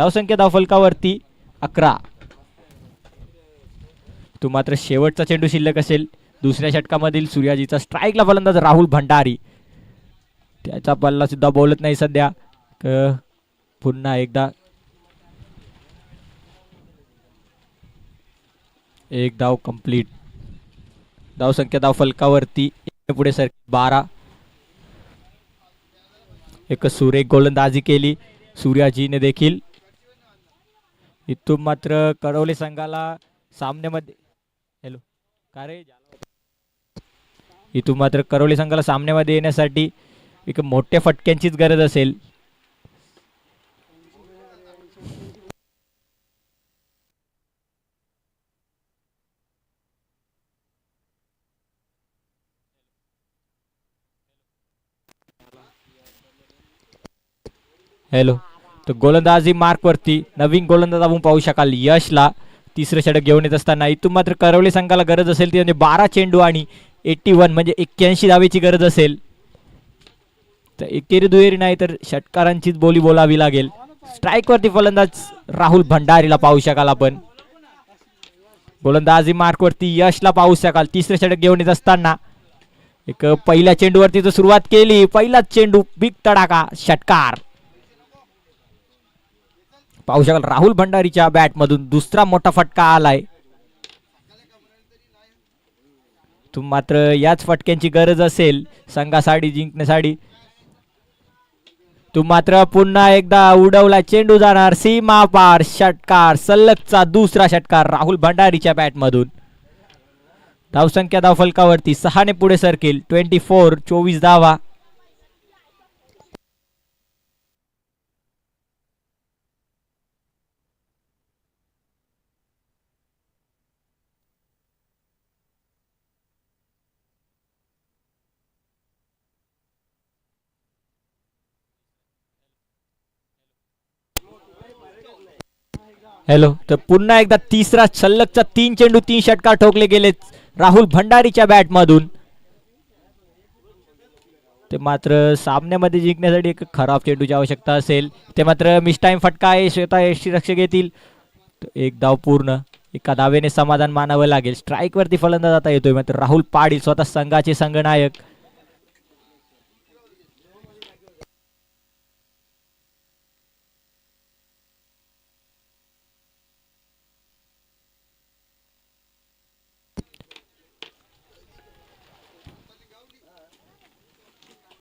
धावसंख्या धावफलकावरती अकरा. तो मात्र शेवटचा चेंडू शिल्लक असेल. दुसऱ्या षटकामधील सूर्याजीचा स्ट्राईकला फलंदाज राहुल भंडारी. त्याचा पल्ला सुद्धा बोलत नाही सध्या. पुन्हा एकदा. एक धाव कंप्लीट धावसंख्या धाव फलकावरती पुढे सर बारा. एक सुरेख गोलंदाजी केली. सूर्याजीने देखील इथून मात्र कळवले संघाला सामन्यामध्ये हॅलो का रे? इथून मात्र करवली संघाला सामन्यामध्ये येण्यासाठी एक मोठ्या फटक्यांचीच गरज असेल. हॅलो तर गोलंदाजी मार्कवरती नवीन गोलंदाज आपण पाहू शकाल यशला. तिसरं षटक घेऊन येत असताना इथून मात्र करवली संघाला गरज असेल ती म्हणजे बारा चेंडू आणि एट्टी वन म्हणजे एक्क्याऐंशी धावेची गरज असेल. तर एकेरी दुहेरी नाही तर षटकारांचीच बोली बोलावी लागेल. स्ट्राईकवरती फलंदाज राहुल भंडारीला पाहू शकाल आपण. गोलंदाजी मार्कवरती यशला पाहू शकाल. तिसरं षटक घेऊन येत असताना एक पहिल्या चेंडूवरती तर सुरुवात केली. पहिलाच चेंडू बिग तडाका षटकार. पाहू शकाल राहुल भंडारीच्या बॅटमधून दुसरा मोठा फटका आलाय. तुम मात्र याच फटक्यांची गरज असेल. संघासाठी जिंकण्यासाठी तू मात्र पुन्हा एकदा उडवला चेंडू जाणार. सीमा पार षटकार सलगचा दुसरा षटकार राहुल भंडारीच्या बॅटमधून. धावसंख्या धाव फलकावरती सहाने पुढे सरकेल. ट्वेंटी फोर चोवीस धावा. हॅलो तर पुन्हा एकदा तिसरा सल्लगचा तीन चेंडू तीन षटकार ठोकले गेले राहुल भंडारीच्या बॅट मधून ते मात्र सामन्यामध्ये जिंकण्यासाठी एक खराब चेंडूची आवश्यकता असेल. ते मात्र मिस टाईम फटका आहे श्वेता एसटी रक्षक येतील. तर एक धाव पूर्ण. एका धावेने समाधान मानावं लागेल. स्ट्राईक वरती फलंदाज आता येतोय मात्र राहुल पाडील स्वतः संघाचे संघनायक.